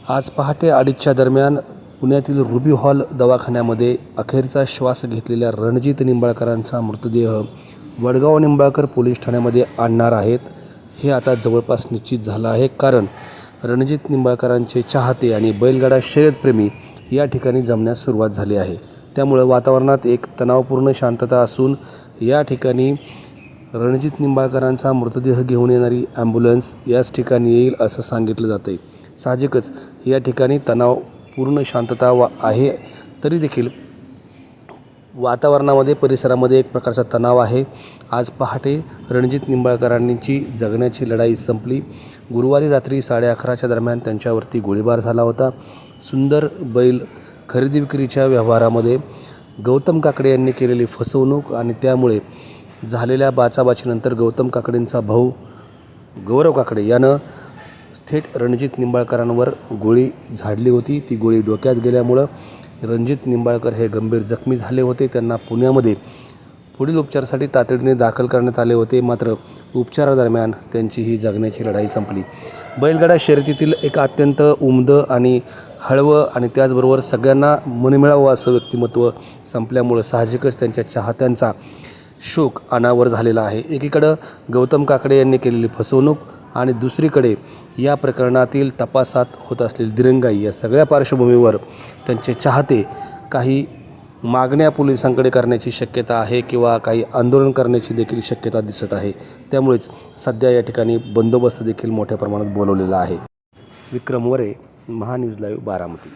आज पहाटे अडीचच्या दरम्यान पुण्यातील रुबी हॉल दवाखान्यामध्ये अखेरचा श्वास घेतलेल्या रणजित निंबाळकरांचा मृतदेह वडगाव निंबाळकर पोलीस ठाण्यामध्ये आणणार आहेत. हे आता जवळपास निश्चित झालं आहे कारण रणजित निंबाळकरांचे चाहते आणि बैलगाडा शर्यतप्रेमी या ठिकाणी जमण्यास सुरुवात झाली आहे. त्यामुळं वातावरणात एक तणावपूर्ण शांतता असून या ठिकाणी रणजित निंबाळकरांचा मृतदेह घेऊन येणारी ॲम्ब्युलन्स याच ठिकाणी येईल असं सांगितलं जातं आहे साहजिकच. या ठिकाणी तणावपूर्ण शांतता वा आहे तरी देखील वातावरणामध्ये परिसरामध्ये एक प्रकारचा तणाव आहे. आज पहाटे रणजित निंबाळकरांची जगण्याची लढाई संपली. गुरुवारी रात्री साडे अकराच्या दरम्यान त्यांच्यावरती गोळीबार झाला होता. सुंदर बैल खरेदी विक्रीच्या व्यवहारामध्ये गौतम काकडे यांनी केलेली फसवणूक आणि त्यामुळे झालेल्या बाचाबाचीनंतर गौतम काकडेंचा भाऊ गौरव काकडे यानं थेट रणजित निंबाळकरांवर गोळी झाडली होती. ती गोळी डोक्यात गेल्यामुळं रणजित निंबाळकर हे गंभीर जखमी झाले होते. त्यांना पुण्यामध्ये पुढील उपचारासाठी तातडीने दाखल करण्यात आले होते. मात्र उपचारादरम्यान त्यांची ही जगण्याची लढाई संपली. बैलगाडा शर्यतीतील एक अत्यंत उमदं आणि हळवं आणि त्याचबरोबर सगळ्यांना मनमिळावं असं व्यक्तिमत्व संपल्यामुळं साहजिकच त्यांच्या चाहत्यांचा शोक अनावर झालेला आहे. एकीकडं गौतम काकडे यांनी केलेली फसवणूक आणि दुसरीकडे या प्रकरणातील तपासात होत असलेली दिरंगाई या सगळ्या पार्श्वभूमीवर त्यांचे चाहते काही मागण्या पोलिसांकडे करण्याची शक्यता आहे किंवा काही आंदोलन करण्याची देखील शक्यता दिसत आहे. त्यामुळेच सध्या या ठिकाणी बंदोबस्त देखील मोठ्या प्रमाणात बोलवलेला आहे. विक्रम वरे महान्यूज लाईव्ह बारामती.